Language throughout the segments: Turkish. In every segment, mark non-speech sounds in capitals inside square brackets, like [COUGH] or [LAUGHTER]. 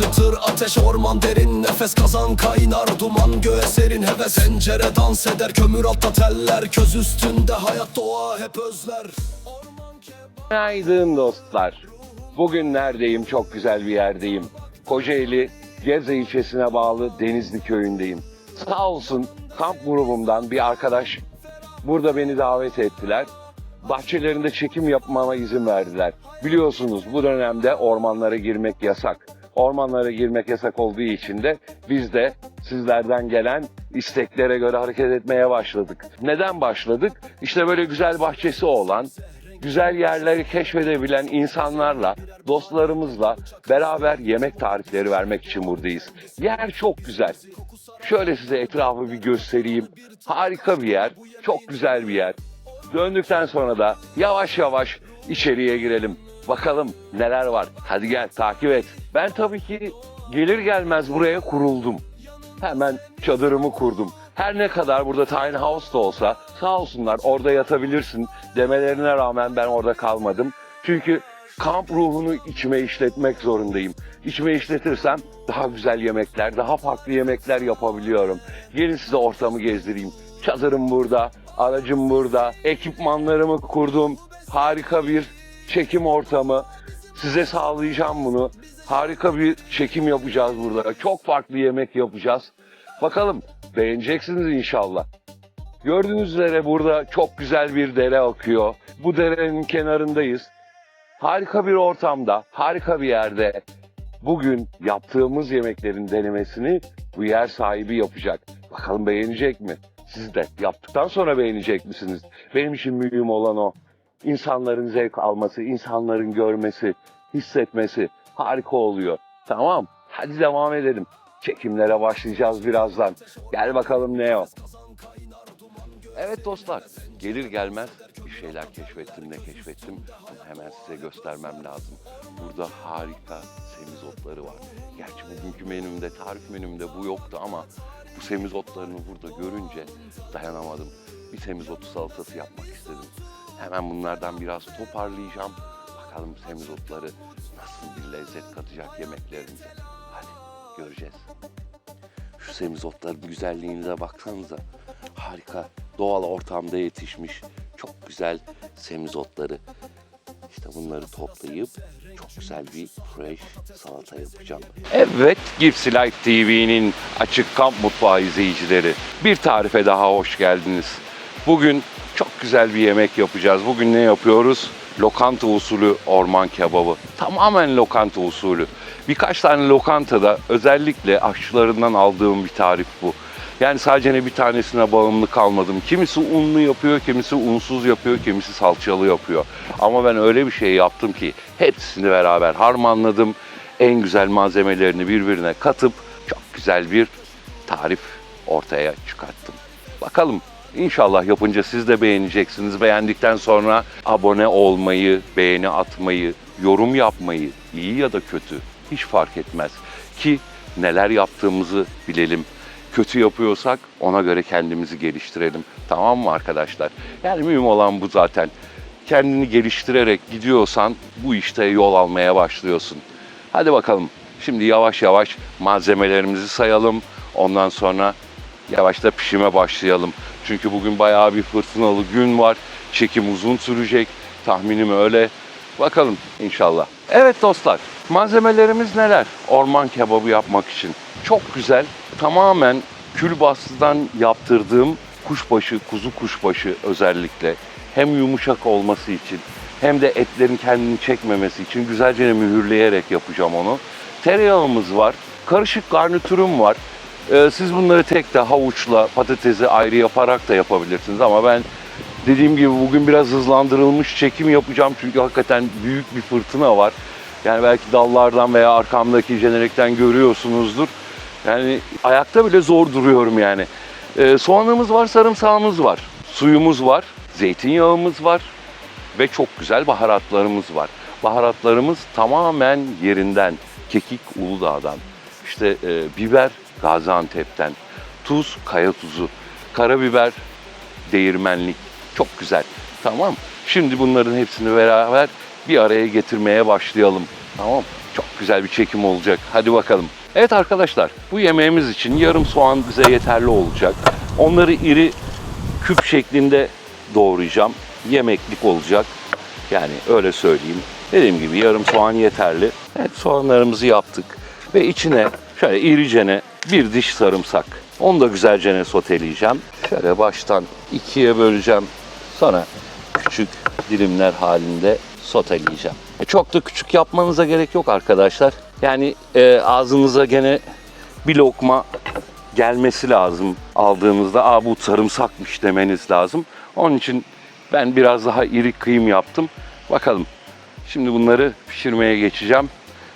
çıtır ateş orman derin Nefes kazan kaynar duman göğe serin Heves pencere dans eder kömür altta teller Köz üstünde hayat doğa hep özler Günaydın dostlar. Bugün neredeyim? Çok güzel bir yerdeyim. Kocaeli Geze ilçesine bağlı Denizli köyündeyim. Sağ olsun kamp grubumdan bir arkadaş burada beni davet ettiler. Bahçelerinde çekim yapmama izin verdiler. Biliyorsunuz bu dönemde ormanlara girmek yasak. Ormanlara girmek yasak olduğu için de biz de sizlerden gelen isteklere göre hareket etmeye başladık. Neden başladık? İşte böyle güzel bahçesi olan, güzel yerleri keşfedebilen insanlarla, dostlarımızla beraber yemek tarifleri vermek için buradayız. Yer çok güzel. Şöyle size etrafı bir göstereyim. Harika bir yer, çok güzel bir yer. Döndükten sonra da yavaş yavaş içeriye girelim. Bakalım neler var. Hadi gel takip et. Ben tabii ki gelir gelmez buraya kuruldum. Hemen çadırımı kurdum. Her ne kadar burada tiny house da olsa sağ olsunlar orada yatabilirsin demelerine rağmen ben orada kalmadım. Çünkü kamp ruhunu içime işletmek zorundayım. İçime işletirsem daha güzel yemekler, daha farklı yemekler yapabiliyorum. Gelin size ortamı gezdireyim. Çadırım burada, aracım burada, ekipmanlarımı kurdum. Harika bir çekim ortamı. Size sağlayacağım bunu. Harika bir çekim yapacağız burada. Çok farklı yemek yapacağız. Bakalım beğeneceksiniz inşallah. Gördüğünüz üzere burada çok güzel bir dere akıyor. Bu derenin kenarındayız. Harika bir ortamda, harika bir yerde bugün yaptığımız yemeklerin denemesini bu yer sahibi yapacak. Bakalım beğenecek mi? Siz de yaptıktan sonra beğenecek misiniz? Benim için mühim olan o. İnsanların zevk alması, insanların görmesi, hissetmesi harika oluyor. Tamam, hadi devam edelim. Çekimlere başlayacağız birazdan. Gel bakalım ne o. Evet dostlar, gelir gelmez bir şeyler keşfettim ne keşfettim ama hemen size göstermem lazım. Burada harika semizotları var. Gerçi bugünkü menümde, tarif menümde bu yoktu ama bu semizotlarını burada görünce dayanamadım. Bir semizotu salatası yapmak istedim. Hemen bunlardan biraz toparlayacağım. Bakalım semizotları nasıl bir lezzet katacak yemeklerimize. Hadi göreceğiz. Şu semizotların güzelliğinize baksanıza. Harika doğal ortamda yetişmiş çok güzel semizotları. İşte bunları toplayıp çok güzel bir fresh salata yapacağım. Evet, Gipsy Light TV'nin açık kamp mutfağı izleyicileri. Bir tarife daha hoş geldiniz. Bugün çok güzel bir yemek yapacağız. Bugün ne yapıyoruz? Lokanta usulü orman kebabı. Tamamen lokanta usulü. Birkaç tane lokantada özellikle aşçılarından aldığım bir tarif bu. Yani sadece ne bir tanesine bağımlı kalmadım. Kimisi unlu yapıyor, kimisi unsuz yapıyor, kimisi salçalı yapıyor. Ama ben öyle bir şey yaptım ki hepsini beraber harmanladım. En güzel malzemelerini birbirine katıp çok güzel bir tarif ortaya çıkarttım. Bakalım İnşallah yapınca siz de beğeneceksiniz. Beğendikten sonra abone olmayı, beğeni atmayı, yorum yapmayı, iyi ya da kötü hiç fark etmez. Ki neler yaptığımızı bilelim. Kötü yapıyorsak ona göre kendimizi geliştirelim. Tamam mı arkadaşlar? Yani mühim olan bu zaten. Kendini geliştirerek gidiyorsan bu işte yol almaya başlıyorsun. Hadi bakalım. Şimdi yavaş yavaş malzemelerimizi sayalım. Ondan sonra yavaş da pişime başlayalım. Çünkü bugün bayağı bir fırtınalı gün var. Çekim uzun sürecek. Tahminim öyle. Bakalım inşallah. Evet dostlar, malzemelerimiz neler? Orman kebabı yapmak için. Çok güzel, tamamen külbastıdan yaptırdığım kuşbaşı, kuzu kuşbaşı özellikle. Hem yumuşak olması için hem de etlerin kendini çekmemesi için güzelce mühürleyerek yapacağım onu. Tereyağımız var, karışık garnitürüm var. Ee, siz bunları tek de havuçla, patatesi ayrı yaparak da yapabilirsiniz ama ben dediğim gibi bugün biraz hızlandırılmış çekim yapacağım çünkü hakikaten büyük bir fırtına var. Yani belki dallardan veya arkamdaki jenerekten görüyorsunuzdur. Yani ayakta bile zor duruyorum yani. Ee, soğanımız var, sarımsağımız var, suyumuz var, zeytinyağımız var ve çok güzel baharatlarımız var. Baharatlarımız tamamen yerinden, kekik Uludağ'dan, işte e, biber Gaziantep'ten, tuz kaya tuzu, karabiber değirmenlik. Çok güzel. Tamam. Şimdi bunların hepsini beraber bir araya getirmeye başlayalım. Tamam. Çok güzel bir çekim olacak. Hadi bakalım. Evet arkadaşlar bu yemeğimiz için yarım soğan bize yeterli olacak. Onları iri küp şeklinde doğrayacağım. Yemeklik olacak. Yani öyle söyleyeyim. Dediğim gibi yarım soğan yeterli. Evet soğanlarımızı yaptık. Ve içine şöyle iricene bir diş sarımsak. Onu da güzelce soteleyeceğim. Şöyle baştan ikiye böleceğim. Sonra küçük dilimler halinde soteleyeceğim. E, Çok da küçük yapmanıza gerek yok arkadaşlar. Yani e, ağzınıza gene bir lokma gelmesi lazım aldığınızda. Aa bu sarımsakmış demeniz lazım. Onun için ben biraz daha iri kıyım yaptım. Bakalım. Şimdi bunları pişirmeye geçeceğim.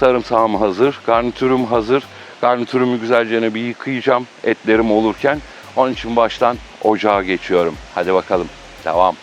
Sarımsağım hazır, garnitürüm hazır. Garnitürümü güzelce bir yıkayacağım etlerim olurken. Onun için baştan ocağa geçiyorum. Hadi bakalım. Devam.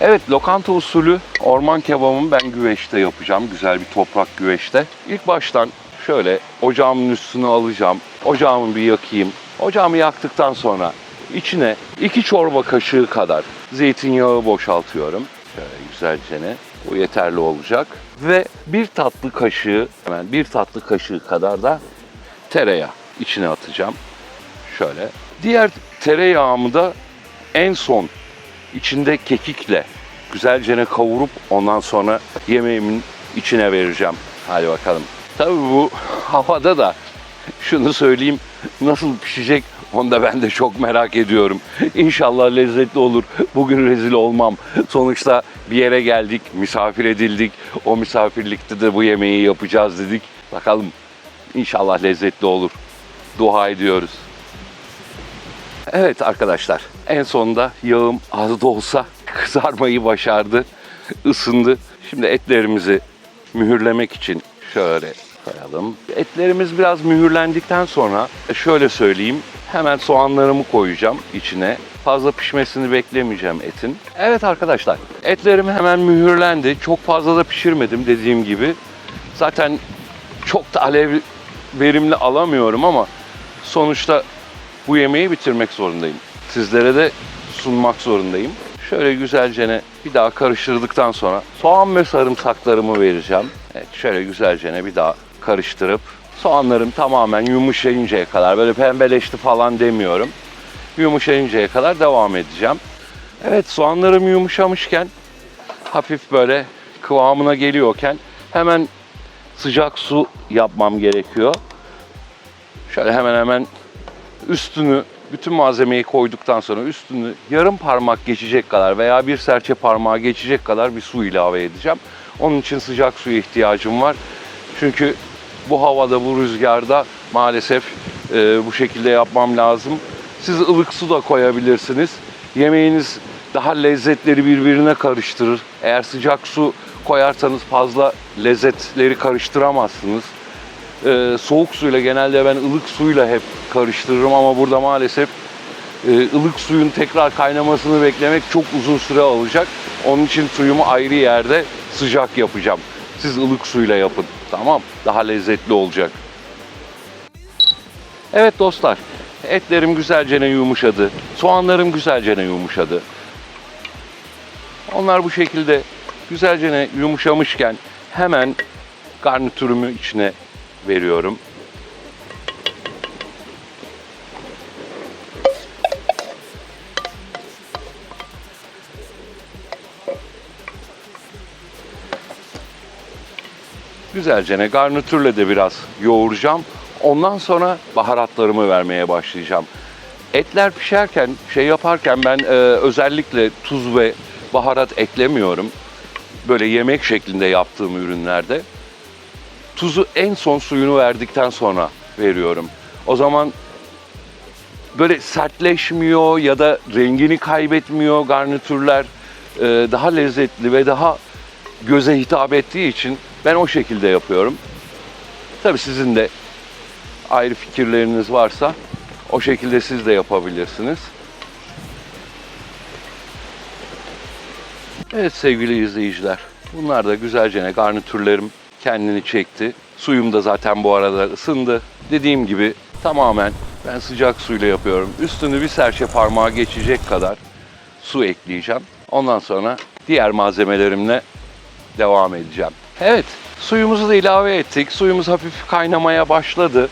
Evet, lokanta usulü orman kebabımı ben güveçte yapacağım. Güzel bir toprak güveçte. İlk baştan şöyle ocağımın üstüne alacağım. Ocağımı bir yakayım. Ocağımı yaktıktan sonra içine iki çorba kaşığı kadar zeytinyağı boşaltıyorum. Şöyle güzelce bu yeterli olacak. Ve bir tatlı kaşığı, hemen bir tatlı kaşığı kadar da tereyağı içine atacağım. Şöyle. Diğer tereyağımı da en son içinde kekikle güzelce kavurup ondan sonra yemeğimin içine vereceğim. Hadi bakalım. Tabii bu [LAUGHS] havada da şunu söyleyeyim nasıl pişecek onu da ben de çok merak ediyorum. İnşallah lezzetli olur. Bugün rezil olmam. Sonuçta bir yere geldik, misafir edildik. O misafirlikte de bu yemeği yapacağız dedik. Bakalım İnşallah lezzetli olur. Dua ediyoruz. Evet arkadaşlar, en sonunda yağım az da olsa kızarmayı başardı, ısındı. Şimdi etlerimizi mühürlemek için şöyle koyalım. Etlerimiz biraz mühürlendikten sonra şöyle söyleyeyim, hemen soğanlarımı koyacağım içine. Fazla pişmesini beklemeyeceğim etin. Evet arkadaşlar, etlerim hemen mühürlendi. Çok fazla da pişirmedim dediğim gibi. Zaten çok da alev verimli alamıyorum ama sonuçta bu yemeği bitirmek zorundayım. Sizlere de sunmak zorundayım. Şöyle güzelce bir daha karıştırdıktan sonra soğan ve sarımsaklarımı vereceğim. Evet, şöyle güzelce bir daha karıştırıp soğanlarım tamamen yumuşayıncaya kadar böyle pembeleşti falan demiyorum. Yumuşayıncaya kadar devam edeceğim. Evet soğanlarım yumuşamışken hafif böyle kıvamına geliyorken hemen sıcak su yapmam gerekiyor. Şöyle hemen hemen üstünü bütün malzemeyi koyduktan sonra üstünü yarım parmak geçecek kadar veya bir serçe parmağı geçecek kadar bir su ilave edeceğim. Onun için sıcak suya ihtiyacım var. Çünkü bu havada, bu rüzgarda maalesef e, bu şekilde yapmam lazım. Siz ılık su da koyabilirsiniz. Yemeğiniz daha lezzetleri birbirine karıştırır. Eğer sıcak su koyarsanız fazla lezzetleri karıştıramazsınız. Ee, soğuk suyla genelde ben ılık suyla hep karıştırırım ama burada maalesef e, ılık suyun tekrar kaynamasını beklemek çok uzun süre alacak. Onun için suyumu ayrı yerde sıcak yapacağım. Siz ılık suyla yapın. Tamam? Daha lezzetli olacak. Evet dostlar. Etlerim güzelce yumuşadı. Soğanlarım güzelce yumuşadı. Onlar bu şekilde güzelce yumuşamışken hemen garnitürümü içine veriyorum. Güzelce garnitürle de biraz yoğuracağım. Ondan sonra baharatlarımı vermeye başlayacağım. Etler pişerken, şey yaparken ben e, özellikle tuz ve baharat eklemiyorum. Böyle yemek şeklinde yaptığım ürünlerde. Tuzu en son suyunu verdikten sonra veriyorum. O zaman böyle sertleşmiyor ya da rengini kaybetmiyor garnitürler. Ee, daha lezzetli ve daha göze hitap ettiği için ben o şekilde yapıyorum. Tabii sizin de ayrı fikirleriniz varsa o şekilde siz de yapabilirsiniz. Evet sevgili izleyiciler. Bunlar da güzelce garnitürlerim kendini çekti. Suyum da zaten bu arada ısındı. Dediğim gibi tamamen ben sıcak suyla yapıyorum. Üstünü bir serçe parmağı geçecek kadar su ekleyeceğim. Ondan sonra diğer malzemelerimle devam edeceğim. Evet, Suyumuzu da ilave ettik. Suyumuz hafif kaynamaya başladı.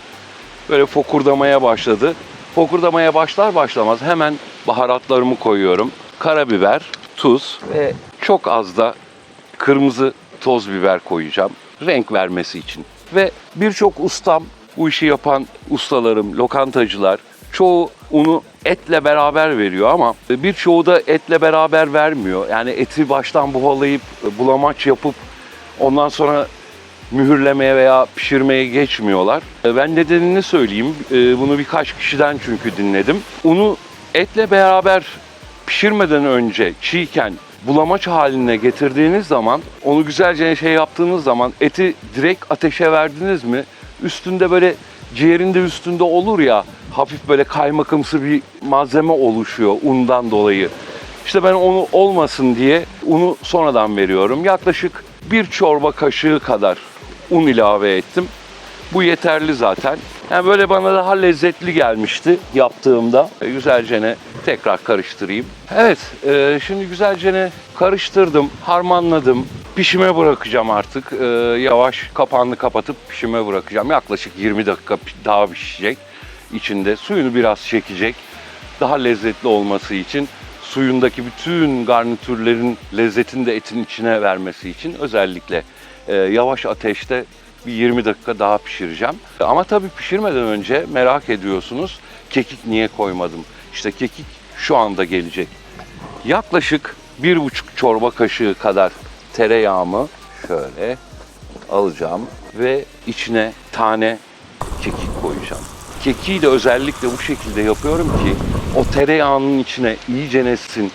Böyle fokurdamaya başladı. Fokurdamaya başlar başlamaz hemen baharatlarımı koyuyorum. Karabiber, tuz ve çok az da kırmızı toz biber koyacağım. Renk vermesi için. Ve birçok ustam, bu işi yapan ustalarım, lokantacılar çoğu unu etle beraber veriyor ama birçoğu da etle beraber vermiyor. Yani eti baştan buhalayıp bulamaç yapıp ondan sonra mühürlemeye veya pişirmeye geçmiyorlar. E, Ben nedenini söyleyeyim. E, Bunu birkaç kişiden çünkü dinledim. Unu etle beraber pişirmeden önce çiğken bulamaç haline getirdiğiniz zaman onu güzelce şey yaptığınız zaman eti direkt ateşe verdiniz mi üstünde böyle ciğerinde üstünde olur ya hafif böyle kaymakımsı bir malzeme oluşuyor undan dolayı. İşte ben onu olmasın diye unu sonradan veriyorum. Yaklaşık bir çorba kaşığı kadar un ilave ettim. Bu yeterli zaten. Yani böyle bana daha lezzetli gelmişti yaptığımda. E, Güzelce tekrar karıştırayım. Evet, e, şimdi güzelce karıştırdım, harmanladım. Pişime bırakacağım artık. E, yavaş kapağını kapatıp pişime bırakacağım. Yaklaşık 20 dakika daha pişecek içinde. Suyunu biraz çekecek. Daha lezzetli olması için suyundaki bütün garnitürlerin lezzetini de etin içine vermesi için özellikle e, yavaş ateşte bir 20 dakika daha pişireceğim. Ama tabii pişirmeden önce merak ediyorsunuz kekik niye koymadım? İşte kekik şu anda gelecek. Yaklaşık bir buçuk çorba kaşığı kadar tereyağımı şöyle alacağım ve içine tane kekik koyacağım. Kekiği de özellikle bu şekilde yapıyorum ki o tereyağının içine iyice nessin.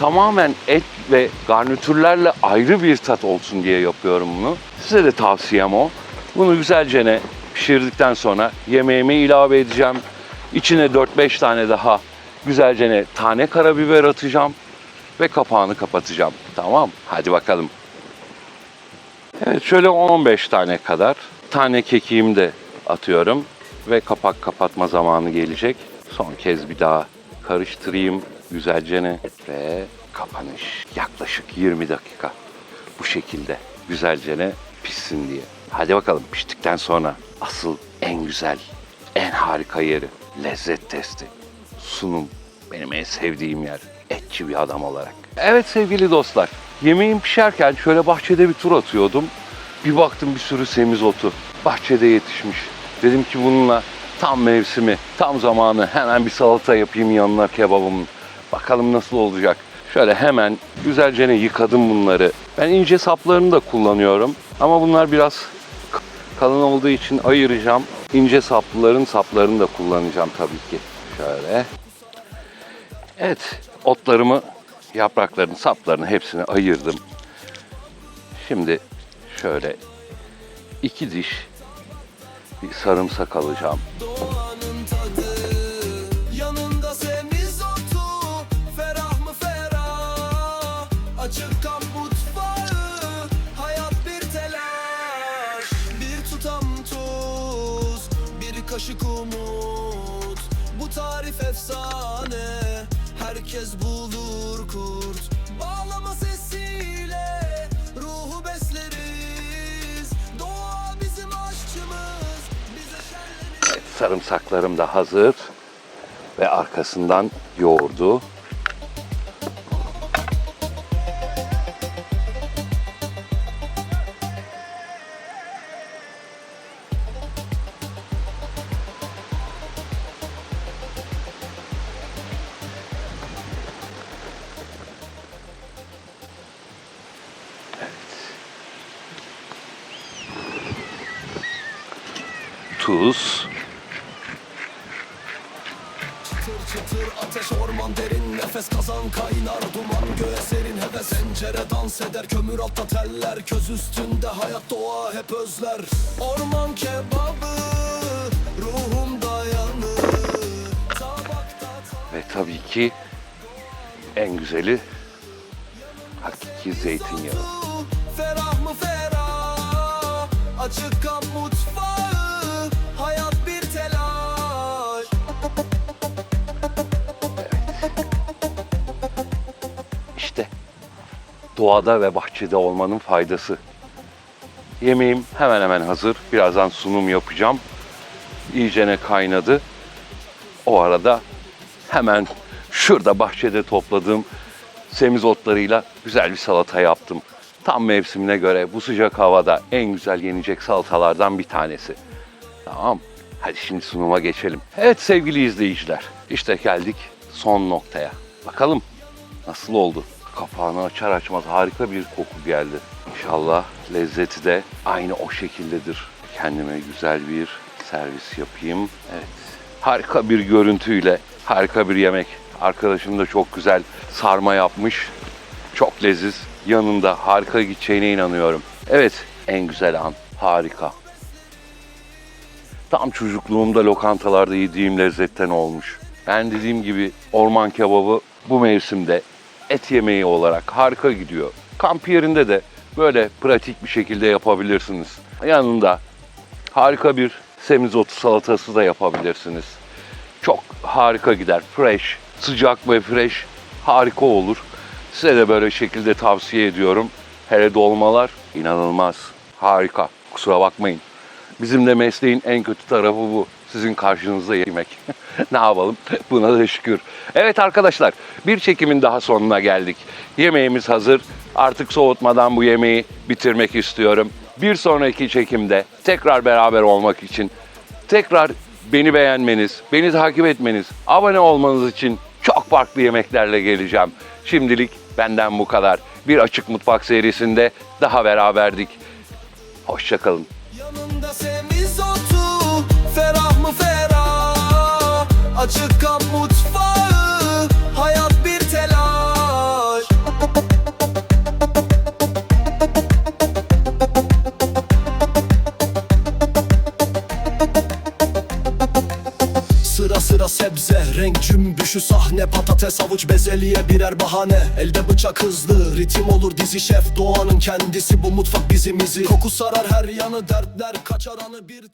Tamamen et ve garnitürlerle ayrı bir tat olsun diye yapıyorum bunu. Size de tavsiyem o. Bunu güzelce ne pişirdikten sonra yemeğime ilave edeceğim. İçine 4-5 tane daha güzelce ne tane karabiber atacağım ve kapağını kapatacağım. Tamam, hadi bakalım. Evet şöyle 15 tane kadar tane kekiğimi de atıyorum ve kapak kapatma zamanı gelecek. Son kez bir daha karıştırayım güzelce ne ve kapanış. Yaklaşık 20 dakika bu şekilde güzelce ne pişsin diye. Hadi bakalım piştikten sonra asıl en güzel, en harika yeri lezzet testi. Sunum benim en sevdiğim yer. Etçi bir adam olarak. Evet sevgili dostlar. Yemeğim pişerken şöyle bahçede bir tur atıyordum. Bir baktım bir sürü semizotu. Bahçede yetişmiş. Dedim ki bununla tam mevsimi, tam zamanı hemen bir salata yapayım yanına kebabımın. Bakalım nasıl olacak. Şöyle hemen güzelce yıkadım bunları. Ben ince saplarını da kullanıyorum. Ama bunlar biraz kalın olduğu için ayıracağım. İnce saplıların saplarını da kullanacağım tabii ki. Şöyle. Evet, otlarımı, yapraklarını, saplarını hepsini ayırdım. Şimdi şöyle iki diş bir sarımsak alacağım. Kaşık umut. Bu tarif efsane. Herkes bulur kurt. Bağlama sesiyle Ruhu besleriz. Doğa bizim aşçımız Bize Evet, sarımsaklarım da hazır ve arkasından yoğurdu. Tuz, Çıtır çıtır ateş orman derin Nefes kazan kaynar duman göğe serin Heves Pencere dans eder kömür altta teller Köz üstünde hayat doğa hep özler. Orman kebabı Tabakta Ve tabii ki en güzeli hakiki zeytinyağı. Ferah mı ferah? Açık kap mutfağı doğada ve bahçede olmanın faydası. Yemeğim hemen hemen hazır. Birazdan sunum yapacağım. İyicene kaynadı. O arada hemen şurada bahçede topladığım semizotlarıyla güzel bir salata yaptım. Tam mevsimine göre bu sıcak havada en güzel yenecek salatalardan bir tanesi. Tamam. Hadi şimdi sunuma geçelim. Evet sevgili izleyiciler. işte geldik son noktaya. Bakalım nasıl oldu? Kapağını açar açmaz harika bir koku geldi. İnşallah lezzeti de aynı o şekildedir. Kendime güzel bir servis yapayım. Evet. Harika bir görüntüyle harika bir yemek. Arkadaşım da çok güzel sarma yapmış. Çok leziz. Yanında harika gideceğine inanıyorum. Evet, en güzel an. Harika. Tam çocukluğumda lokantalarda yediğim lezzetten olmuş. Ben dediğim gibi orman kebabı bu mevsimde et yemeği olarak harika gidiyor. Kamp yerinde de böyle pratik bir şekilde yapabilirsiniz. Yanında harika bir semizotu salatası da yapabilirsiniz. Çok harika gider. Fresh, sıcak ve fresh harika olur. Size de böyle şekilde tavsiye ediyorum. Hele dolmalar inanılmaz. Harika. Kusura bakmayın. Bizim de mesleğin en kötü tarafı bu. Sizin karşınızda yemek. [LAUGHS] ne yapalım? Buna da şükür. Evet arkadaşlar, bir çekimin daha sonuna geldik. Yemeğimiz hazır. Artık soğutmadan bu yemeği bitirmek istiyorum. Bir sonraki çekimde tekrar beraber olmak için tekrar beni beğenmeniz, beni takip etmeniz, abone olmanız için çok farklı yemeklerle geleceğim. Şimdilik benden bu kadar. Bir açık mutfak serisinde daha beraberdik. Hoşçakalın. Yanında semizotu Ferah mı ferah? Açık kap mutfağı Hayat bir telaş. Sıra sıra sebze, renk cümbüşü sahne Patates, havuç, bezelye birer bahane. Elde bıçak hızlı, ritim olur dizi şef Doğanın kendisi. Bu mutfak bizim izi. Koku sarar her yanı, dertler kaçar anı bir